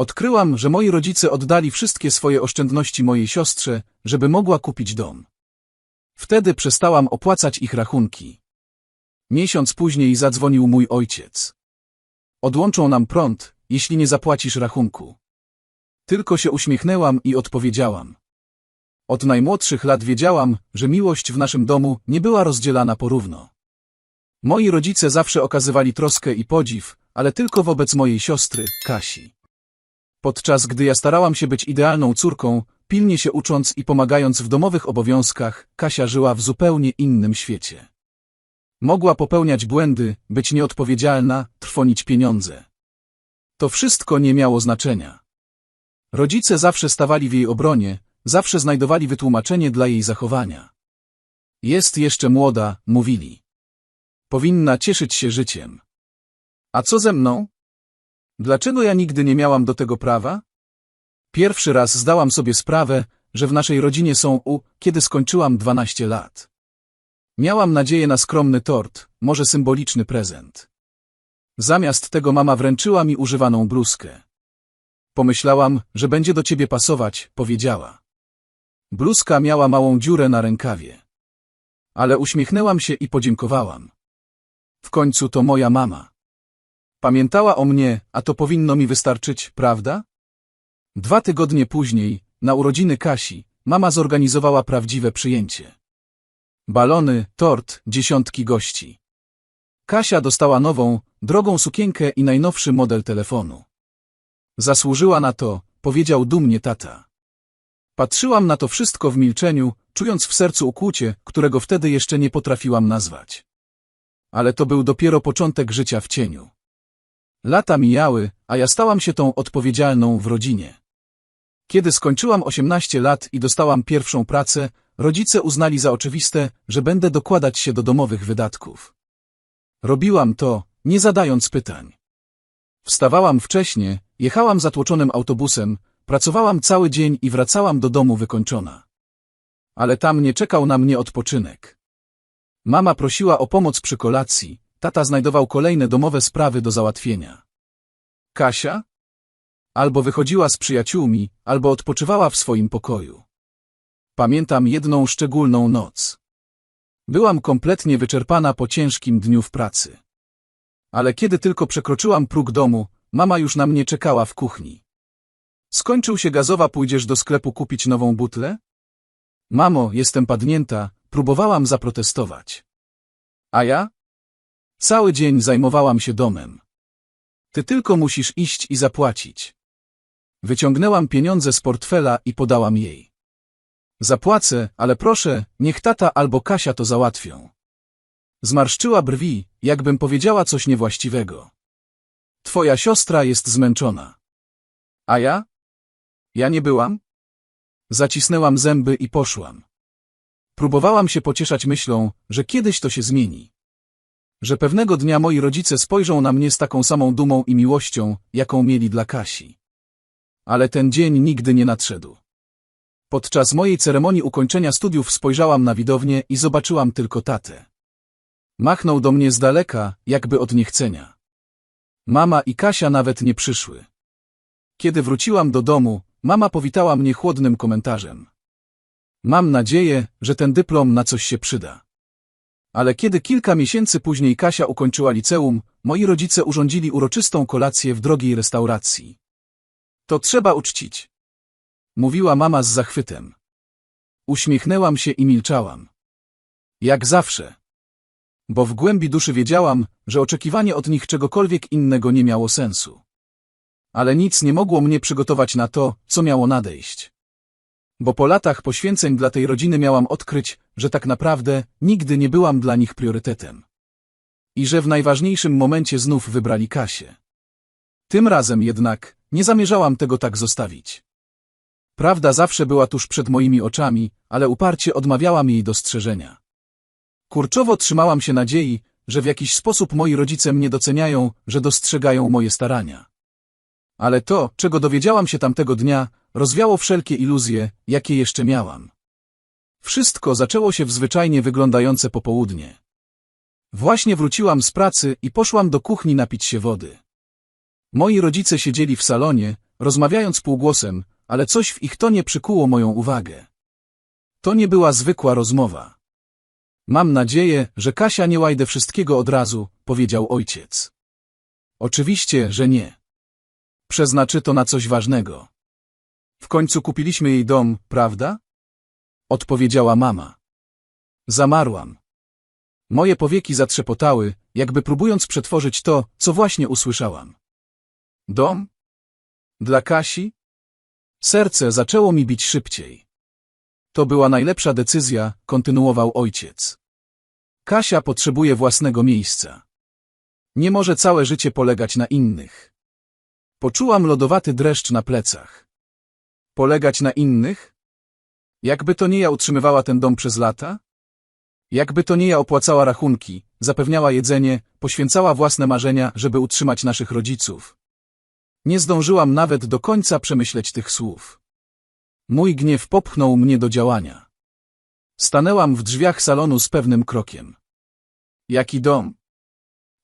Odkryłam, że moi rodzice oddali wszystkie swoje oszczędności mojej siostrze, żeby mogła kupić dom. Wtedy przestałam opłacać ich rachunki. Miesiąc później zadzwonił mój ojciec. Odłączą nam prąd, jeśli nie zapłacisz rachunku. Tylko się uśmiechnęłam i odpowiedziałam. Od najmłodszych lat wiedziałam, że miłość w naszym domu nie była rozdzielana porówno. Moi rodzice zawsze okazywali troskę i podziw, ale tylko wobec mojej siostry, Kasi. Podczas gdy ja starałam się być idealną córką, pilnie się ucząc i pomagając w domowych obowiązkach, Kasia żyła w zupełnie innym świecie. Mogła popełniać błędy, być nieodpowiedzialna, trwonić pieniądze. To wszystko nie miało znaczenia. Rodzice zawsze stawali w jej obronie, zawsze znajdowali wytłumaczenie dla jej zachowania. Jest jeszcze młoda, mówili. Powinna cieszyć się życiem. A co ze mną? Dlaczego ja nigdy nie miałam do tego prawa? Pierwszy raz zdałam sobie sprawę, że w naszej rodzinie są u, kiedy skończyłam 12 lat. Miałam nadzieję na skromny tort, może symboliczny prezent. Zamiast tego mama wręczyła mi używaną bluzkę. Pomyślałam, że będzie do ciebie pasować, powiedziała. Bluzka miała małą dziurę na rękawie. Ale uśmiechnęłam się i podziękowałam. W końcu to moja mama. Pamiętała o mnie, a to powinno mi wystarczyć, prawda? Dwa tygodnie później, na urodziny Kasi, mama zorganizowała prawdziwe przyjęcie. Balony, tort, dziesiątki gości. Kasia dostała nową, drogą sukienkę i najnowszy model telefonu. Zasłużyła na to, powiedział dumnie tata. Patrzyłam na to wszystko w milczeniu, czując w sercu ukłucie, którego wtedy jeszcze nie potrafiłam nazwać. Ale to był dopiero początek życia w cieniu. Lata mijały, a ja stałam się tą odpowiedzialną w rodzinie. Kiedy skończyłam 18 lat i dostałam pierwszą pracę, rodzice uznali za oczywiste, że będę dokładać się do domowych wydatków. Robiłam to, nie zadając pytań. Wstawałam wcześnie, jechałam zatłoczonym autobusem, pracowałam cały dzień i wracałam do domu wykończona. Ale tam nie czekał na mnie odpoczynek. Mama prosiła o pomoc przy kolacji, tata znajdował kolejne domowe sprawy do załatwienia. Kasia? Albo wychodziła z przyjaciółmi, albo odpoczywała w swoim pokoju. Pamiętam jedną szczególną noc. Byłam kompletnie wyczerpana po ciężkim dniu w pracy. Ale kiedy tylko przekroczyłam próg domu, mama już na mnie czekała w kuchni. Skończył się gazowa, pójdziesz do sklepu kupić nową butlę? Mamo, jestem padnięta, próbowałam zaprotestować. A ja? Cały dzień zajmowałam się domem. Ty tylko musisz iść i zapłacić. Wyciągnęłam pieniądze z portfela i podałam jej. Zapłacę, ale proszę, niech tata albo Kasia to załatwią. Zmarszczyła brwi, jakbym powiedziała coś niewłaściwego. Twoja siostra jest zmęczona. A ja? Ja nie byłam? Zacisnęłam zęby i poszłam. Próbowałam się pocieszać myślą, że kiedyś to się zmieni. Że pewnego dnia moi rodzice spojrzą na mnie z taką samą dumą i miłością, jaką mieli dla Kasi. Ale ten dzień nigdy nie nadszedł. Podczas mojej ceremonii ukończenia studiów spojrzałam na widownię i zobaczyłam tylko tatę. Machnął do mnie z daleka, jakby od niechcenia. Mama i Kasia nawet nie przyszły. Kiedy wróciłam do domu, mama powitała mnie chłodnym komentarzem. Mam nadzieję, że ten dyplom na coś się przyda. Ale kiedy kilka miesięcy później Kasia ukończyła liceum, moi rodzice urządzili uroczystą kolację w drogiej restauracji. To trzeba uczcić. Mówiła mama z zachwytem. Uśmiechnęłam się i milczałam. Jak zawsze. Bo w głębi duszy wiedziałam, że oczekiwanie od nich czegokolwiek innego nie miało sensu. Ale nic nie mogło mnie przygotować na to, co miało nadejść. Bo po latach poświęceń dla tej rodziny miałam odkryć, że tak naprawdę nigdy nie byłam dla nich priorytetem. I że w najważniejszym momencie znów wybrali Kasię. Tym razem jednak nie zamierzałam tego tak zostawić. Prawda zawsze była tuż przed moimi oczami, ale uparcie odmawiałam jej dostrzeżenia. Kurczowo trzymałam się nadziei, że w jakiś sposób moi rodzice mnie doceniają, że dostrzegają moje starania. Ale to, czego dowiedziałam się tamtego dnia, rozwiało wszelkie iluzje, jakie jeszcze miałam. Wszystko zaczęło się w zwyczajnie wyglądające popołudnie. Właśnie wróciłam z pracy i poszłam do kuchni napić się wody. Moi rodzice siedzieli w salonie, rozmawiając półgłosem, ale coś w ich tonie przykuło moją uwagę. To nie była zwykła rozmowa. Mam nadzieję, że Kasia nie łajdę wszystkiego od razu, powiedział ojciec. Oczywiście, że nie. Przeznaczy to na coś ważnego. W końcu kupiliśmy jej dom, prawda? Odpowiedziała mama. Zamarłam. Moje powieki zatrzepotały, jakby próbując przetworzyć to, co właśnie usłyszałam. Dom? Dla Kasi? Serce zaczęło mi bić szybciej. To była najlepsza decyzja, kontynuował ojciec. Kasia potrzebuje własnego miejsca. Nie może całe życie polegać na innych. Poczułam lodowaty dreszcz na plecach. Polegać na innych? Jakby to nie ja utrzymywała ten dom przez lata? Jakby to nie ja opłacała rachunki, zapewniała jedzenie, poświęcała własne marzenia, żeby utrzymać naszych rodziców. Nie zdążyłam nawet do końca przemyśleć tych słów. Mój gniew popchnął mnie do działania. Stanęłam w drzwiach salonu z pewnym krokiem. Jaki dom?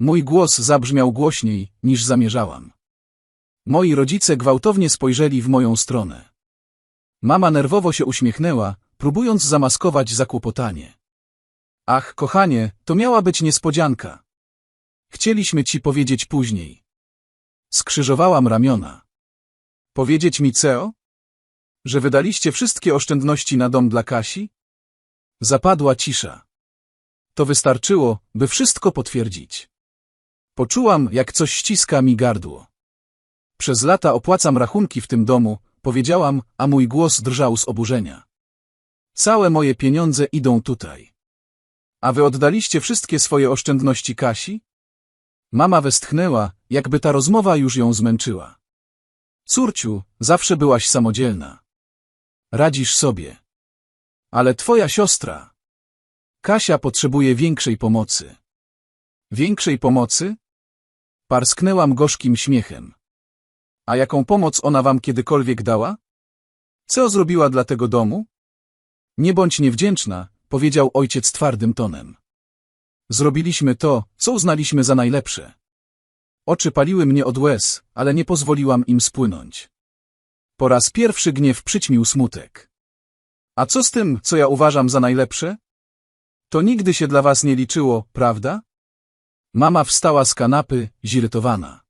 Mój głos zabrzmiał głośniej, niż zamierzałam. Moi rodzice gwałtownie spojrzeli w moją stronę. Mama nerwowo się uśmiechnęła, próbując zamaskować zakłopotanie. Ach, kochanie, to miała być niespodzianka. Chcieliśmy ci powiedzieć później. Skrzyżowałam ramiona. Powiedzieć mi co? Że wydaliście wszystkie oszczędności na dom dla Kasi? Zapadła cisza. To wystarczyło, by wszystko potwierdzić. Poczułam, jak coś ściska mi gardło. Przez lata opłacam rachunki w tym domu, powiedziałam, a mój głos drżał z oburzenia. Całe moje pieniądze idą tutaj. A wy oddaliście wszystkie swoje oszczędności Kasi? Mama westchnęła, jakby ta rozmowa już ją zmęczyła. Córciu, zawsze byłaś samodzielna. Radzisz sobie. Ale twoja siostra. Kasia potrzebuje większej pomocy. Większej pomocy? Parsknęłam gorzkim śmiechem. A jaką pomoc ona wam kiedykolwiek dała? Co zrobiła dla tego domu? Nie bądź niewdzięczna, powiedział ojciec twardym tonem. Zrobiliśmy to, co uznaliśmy za najlepsze. Oczy paliły mnie od łez, ale nie pozwoliłam im spłynąć. Po raz pierwszy gniew przyćmił smutek. A co z tym, co ja uważam za najlepsze? To nigdy się dla was nie liczyło, prawda? Mama wstała z kanapy, zirytowana.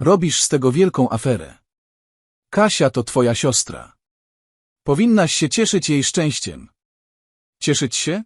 Robisz z tego wielką aferę. Kasia to twoja siostra. Powinnaś się cieszyć jej szczęściem. Cieszyć się?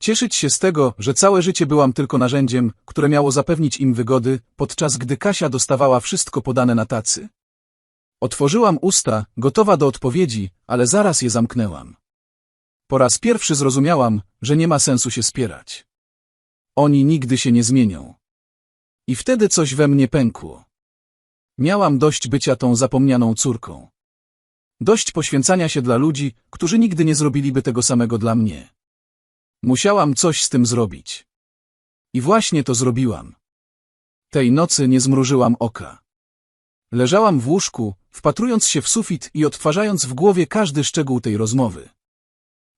Cieszyć się z tego, że całe życie byłam tylko narzędziem, które miało zapewnić im wygody, podczas gdy Kasia dostawała wszystko podane na tacy? Otworzyłam usta, gotowa do odpowiedzi, ale zaraz je zamknęłam. Po raz pierwszy zrozumiałam, że nie ma sensu się spierać. Oni nigdy się nie zmienią. I wtedy coś we mnie pękło. Miałam dość bycia tą zapomnianą córką. Dość poświęcania się dla ludzi, którzy nigdy nie zrobiliby tego samego dla mnie. Musiałam coś z tym zrobić. I właśnie to zrobiłam. Tej nocy nie zmrużyłam oka. Leżałam w łóżku, wpatrując się w sufit i odtwarzając w głowie każdy szczegół tej rozmowy.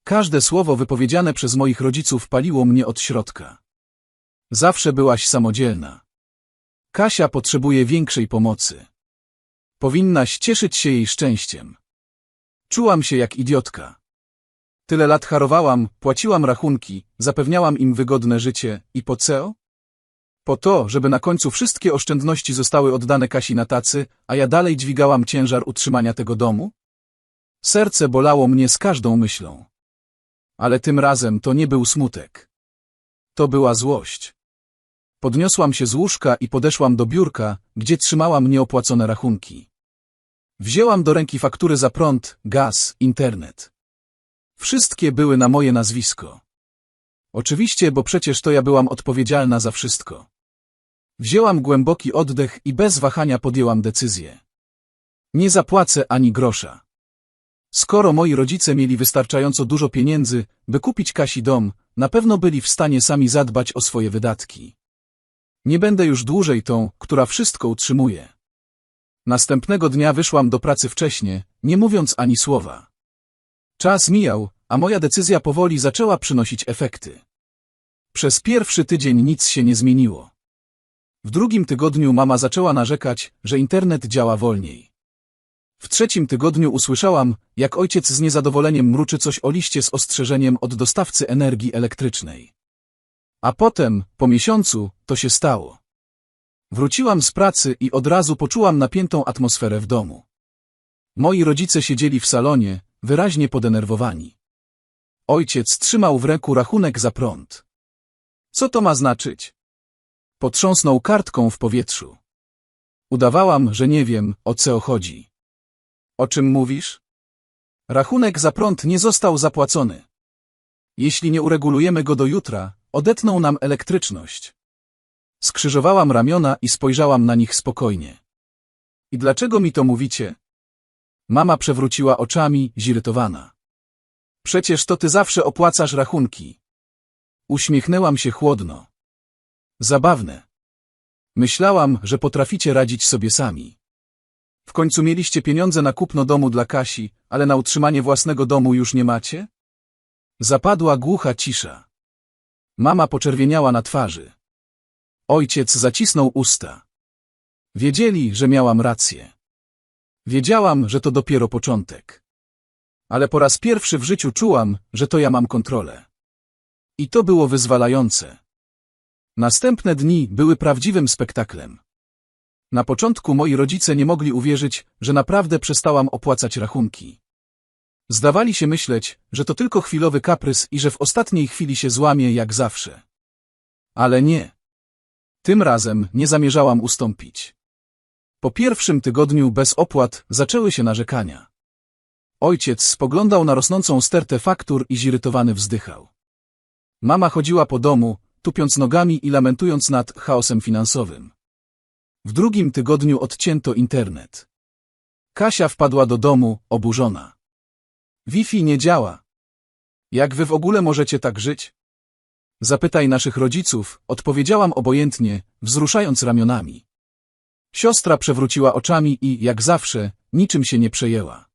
Każde słowo wypowiedziane przez moich rodziców paliło mnie od środka. Zawsze byłaś samodzielna. Kasia potrzebuje większej pomocy. Powinnaś cieszyć się jej szczęściem. Czułam się jak idiotka. Tyle lat harowałam, płaciłam rachunki, zapewniałam im wygodne życie i po co? Po to, żeby na końcu wszystkie oszczędności zostały oddane Kasi na tacy, a ja dalej dźwigałam ciężar utrzymania tego domu? Serce bolało mnie z każdą myślą. Ale tym razem to nie był smutek. To była złość. Podniosłam się z łóżka i podeszłam do biurka, gdzie trzymałam nieopłacone rachunki. Wzięłam do ręki faktury za prąd, gaz, internet. Wszystkie były na moje nazwisko. Oczywiście, bo przecież to ja byłam odpowiedzialna za wszystko. Wzięłam głęboki oddech i bez wahania podjęłam decyzję. Nie zapłacę ani grosza. Skoro moi rodzice mieli wystarczająco dużo pieniędzy, by kupić Kasi dom, na pewno byli w stanie sami zadbać o swoje wydatki. Nie będę już dłużej tą, która wszystko utrzymuje. Następnego dnia wyszłam do pracy wcześnie, nie mówiąc ani słowa. Czas mijał, a moja decyzja powoli zaczęła przynosić efekty. Przez pierwszy tydzień nic się nie zmieniło. W drugim tygodniu mama zaczęła narzekać, że internet działa wolniej. W trzecim tygodniu usłyszałam, jak ojciec z niezadowoleniem mruczy coś o liście z ostrzeżeniem od dostawcy energii elektrycznej. A potem, po miesiącu, to się stało. Wróciłam z pracy i od razu poczułam napiętą atmosferę w domu. Moi rodzice siedzieli w salonie, wyraźnie podenerwowani. Ojciec trzymał w ręku rachunek za prąd. Co to ma znaczyć? Potrząsnął kartką w powietrzu. Udawałam, że nie wiem, o co chodzi. O czym mówisz? Rachunek za prąd nie został zapłacony. Jeśli nie uregulujemy go do jutra, odetną nam elektryczność. Skrzyżowałam ramiona i spojrzałam na nich spokojnie. I dlaczego mi to mówicie? Mama przewróciła oczami, zirytowana. Przecież to ty zawsze opłacasz rachunki. Uśmiechnęłam się chłodno. Zabawne. Myślałam, że potraficie radzić sobie sami. W końcu mieliście pieniądze na kupno domu dla Kasi, ale na utrzymanie własnego domu już nie macie? Zapadła głucha cisza. Mama poczerwieniała na twarzy. Ojciec zacisnął usta. Wiedzieli, że miałam rację. Wiedziałam, że to dopiero początek. Ale po raz pierwszy w życiu czułam, że to ja mam kontrolę. I to było wyzwalające. Następne dni były prawdziwym spektaklem. Na początku moi rodzice nie mogli uwierzyć, że naprawdę przestałam opłacać rachunki. Zdawali się myśleć, że to tylko chwilowy kaprys i że w ostatniej chwili się złamie jak zawsze. Ale nie. Tym razem nie zamierzałam ustąpić. Po pierwszym tygodniu bez opłat zaczęły się narzekania. Ojciec spoglądał na rosnącą stertę faktur i zirytowany wzdychał. Mama chodziła po domu, tupiąc nogami i lamentując nad chaosem finansowym. W drugim tygodniu odcięto internet. Kasia wpadła do domu, oburzona. Wi-Fi nie działa. Jak wy w ogóle możecie tak żyć? Zapytaj naszych rodziców, odpowiedziałam obojętnie, wzruszając ramionami. Siostra przewróciła oczami i, jak zawsze, niczym się nie przejęła.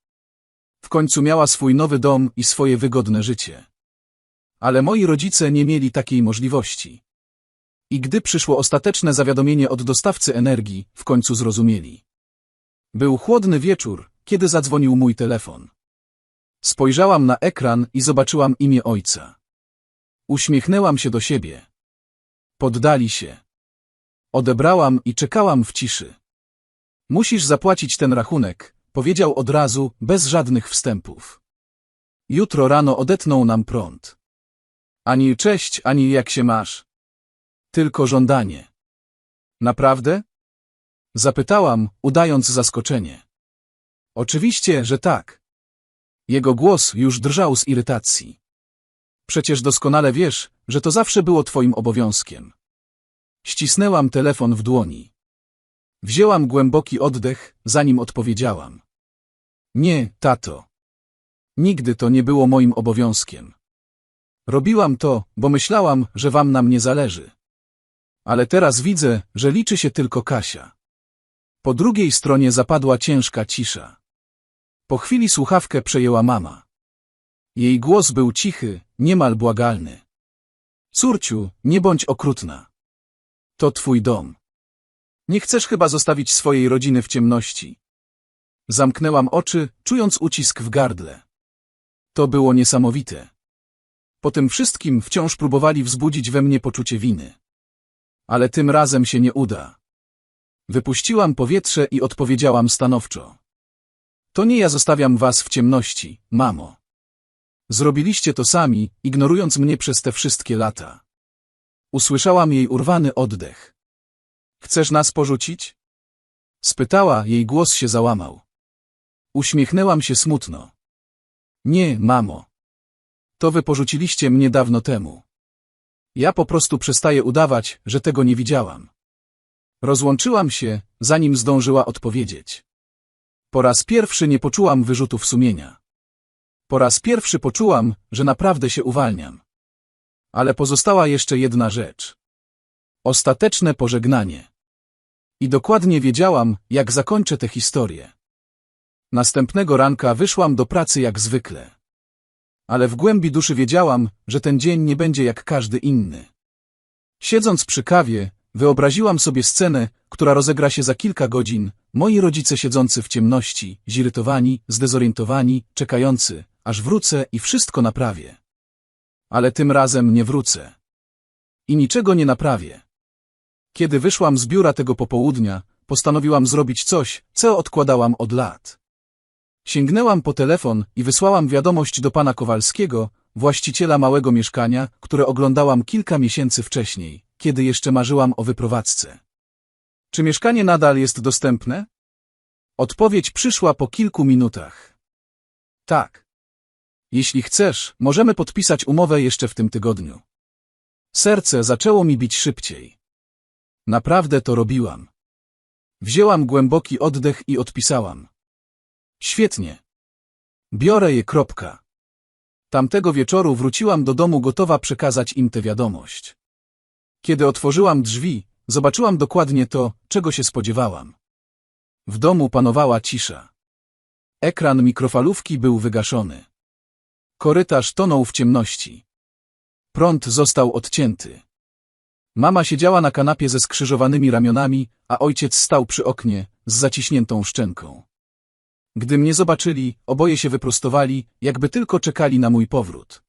W końcu miała swój nowy dom i swoje wygodne życie. Ale moi rodzice nie mieli takiej możliwości. I gdy przyszło ostateczne zawiadomienie od dostawcy energii, w końcu zrozumieli. Był chłodny wieczór, kiedy zadzwonił mój telefon. Spojrzałam na ekran i zobaczyłam imię ojca. Uśmiechnęłam się do siebie. Poddali się. Odebrałam i czekałam w ciszy. Musisz zapłacić ten rachunek, powiedział od razu, bez żadnych wstępów. Jutro rano odetną nam prąd. Ani cześć, ani jak się masz. Tylko żądanie. Naprawdę? Zapytałam, udając zaskoczenie. Oczywiście, że tak. Jego głos już drżał z irytacji. Przecież doskonale wiesz, że to zawsze było twoim obowiązkiem. Ścisnęłam telefon w dłoni. Wzięłam głęboki oddech, zanim odpowiedziałam. Nie, tato. Nigdy to nie było moim obowiązkiem. Robiłam to, bo myślałam, że wam na mnie zależy. Ale teraz widzę, że liczy się tylko Kasia. Po drugiej stronie zapadła ciężka cisza. Po chwili słuchawkę przejęła mama. Jej głos był cichy, niemal błagalny. Córciu, nie bądź okrutna. To twój dom. Nie chcesz chyba zostawić swojej rodziny w ciemności. Zamknęłam oczy, czując ucisk w gardle. To było niesamowite. Po tym wszystkim wciąż próbowali wzbudzić we mnie poczucie winy. Ale tym razem się nie uda. Wypuściłam powietrze i odpowiedziałam stanowczo. To nie ja zostawiam was w ciemności, mamo. Zrobiliście to sami, ignorując mnie przez te wszystkie lata. Usłyszałam jej urwany oddech. Chcesz nas porzucić? Spytała, jej głos się załamał. Uśmiechnęłam się smutno. Nie, mamo. To wy porzuciliście mnie dawno temu. Ja po prostu przestaję udawać, że tego nie widziałam. Rozłączyłam się, zanim zdążyła odpowiedzieć. Po raz pierwszy nie poczułam wyrzutów sumienia. Po raz pierwszy poczułam, że naprawdę się uwalniam. Ale pozostała jeszcze jedna rzecz. Ostateczne pożegnanie. I dokładnie wiedziałam, jak zakończę tę historię. Następnego ranka wyszłam do pracy jak zwykle. Ale w głębi duszy wiedziałam, że ten dzień nie będzie jak każdy inny. Siedząc przy kawie, Wyobraziłam sobie scenę, która rozegra się za kilka godzin, moi rodzice siedzący w ciemności, zirytowani, zdezorientowani, czekający, aż wrócę i wszystko naprawię. Ale tym razem nie wrócę. I niczego nie naprawię. Kiedy wyszłam z biura tego popołudnia, postanowiłam zrobić coś, co odkładałam od lat. Sięgnęłam po telefon i wysłałam wiadomość do pana Kowalskiego, właściciela małego mieszkania, które oglądałam kilka miesięcy wcześniej, kiedy jeszcze marzyłam o wyprowadzce. Czy mieszkanie nadal jest dostępne? Odpowiedź przyszła po kilku minutach. Tak. Jeśli chcesz, możemy podpisać umowę jeszcze w tym tygodniu. Serce zaczęło mi bić szybciej. Naprawdę to robiłam. Wzięłam głęboki oddech i odpisałam. Świetnie. Biorę je kropka. Tamtego wieczoru wróciłam do domu gotowa przekazać im tę wiadomość. Kiedy otworzyłam drzwi, zobaczyłam dokładnie to, czego się spodziewałam. W domu panowała cisza. Ekran mikrofalówki był wygaszony. Korytarz tonął w ciemności. Prąd został odcięty. Mama siedziała na kanapie ze skrzyżowanymi ramionami, a ojciec stał przy oknie, z zaciśniętą szczęką. Gdy mnie zobaczyli, oboje się wyprostowali, jakby tylko czekali na mój powrót.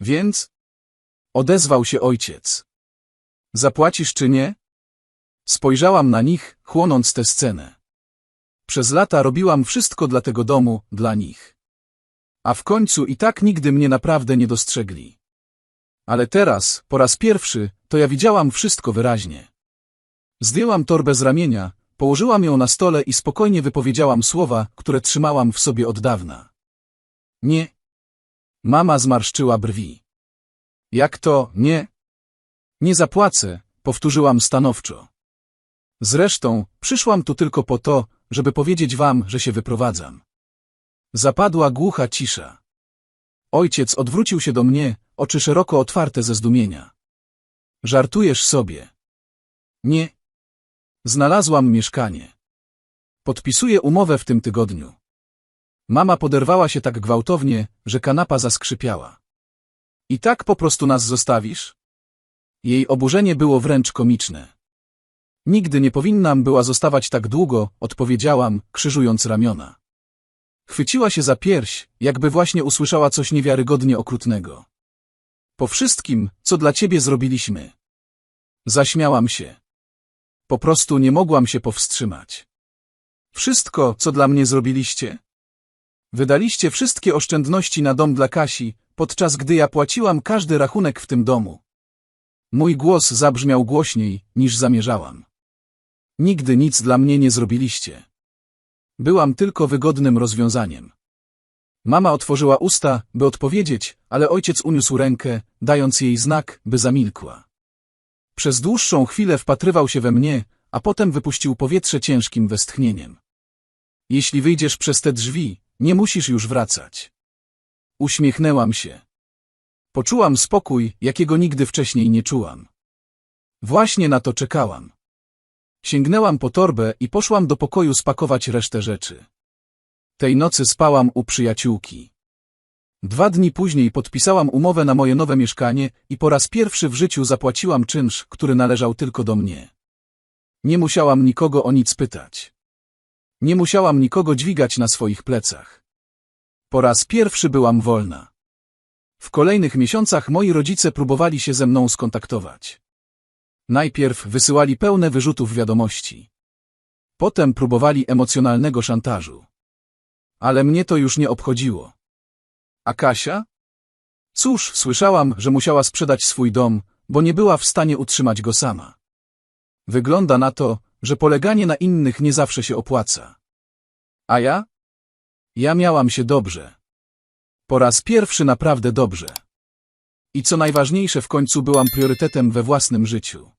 Więc? Odezwał się ojciec. Zapłacisz czy nie? Spojrzałam na nich, chłonąc tę scenę. Przez lata robiłam wszystko dla tego domu, dla nich. A w końcu i tak nigdy mnie naprawdę nie dostrzegli. Ale teraz, po raz pierwszy, to ja widziałam wszystko wyraźnie. Zdjęłam torbę z ramienia, położyłam ją na stole i spokojnie wypowiedziałam słowa, które trzymałam w sobie od dawna. Nie. Mama zmarszczyła brwi. Jak to, nie? Nie zapłacę, powtórzyłam stanowczo. Zresztą, przyszłam tu tylko po to, żeby powiedzieć wam, że się wyprowadzam. Zapadła głucha cisza. Ojciec odwrócił się do mnie, oczy szeroko otwarte ze zdumienia. Żartujesz sobie. Nie. Znalazłam mieszkanie. Podpisuję umowę w tym tygodniu. Mama poderwała się tak gwałtownie, że kanapa zaskrzypiała. I tak po prostu nas zostawisz? Jej oburzenie było wręcz komiczne. Nigdy nie powinnam była zostawać tak długo, odpowiedziałam, krzyżując ramiona. Chwyciła się za pierś, jakby właśnie usłyszała coś niewiarygodnie okrutnego. Po wszystkim, co dla ciebie zrobiliśmy. Zaśmiałam się. Po prostu nie mogłam się powstrzymać. Wszystko, co dla mnie zrobiliście? Wydaliście wszystkie oszczędności na dom dla Kasi, podczas gdy ja płaciłam każdy rachunek w tym domu. Mój głos zabrzmiał głośniej, niż zamierzałam. Nigdy nic dla mnie nie zrobiliście. Byłam tylko wygodnym rozwiązaniem. Mama otworzyła usta, by odpowiedzieć, ale ojciec uniósł rękę, dając jej znak, by zamilkła. Przez dłuższą chwilę wpatrywał się we mnie, a potem wypuścił powietrze ciężkim westchnieniem. Jeśli wyjdziesz przez te drzwi, nie musisz już wracać. Uśmiechnęłam się. Poczułam spokój, jakiego nigdy wcześniej nie czułam. Właśnie na to czekałam. Sięgnęłam po torbę i poszłam do pokoju spakować resztę rzeczy. Tej nocy spałam u przyjaciółki. Dwa dni później podpisałam umowę na moje nowe mieszkanie i po raz pierwszy w życiu zapłaciłam czynsz, który należał tylko do mnie. Nie musiałam nikogo o nic pytać. Nie musiałam nikogo dźwigać na swoich plecach. Po raz pierwszy byłam wolna. W kolejnych miesiącach moi rodzice próbowali się ze mną skontaktować. Najpierw wysyłali pełne wyrzutów wiadomości. Potem próbowali emocjonalnego szantażu. Ale mnie to już nie obchodziło. A Kasia? Cóż, słyszałam, że musiała sprzedać swój dom, bo nie była w stanie utrzymać go sama. Wygląda na to, że poleganie na innych nie zawsze się opłaca. A ja? Ja miałam się dobrze. Po raz pierwszy naprawdę dobrze. I co najważniejsze w końcu byłam priorytetem we własnym życiu.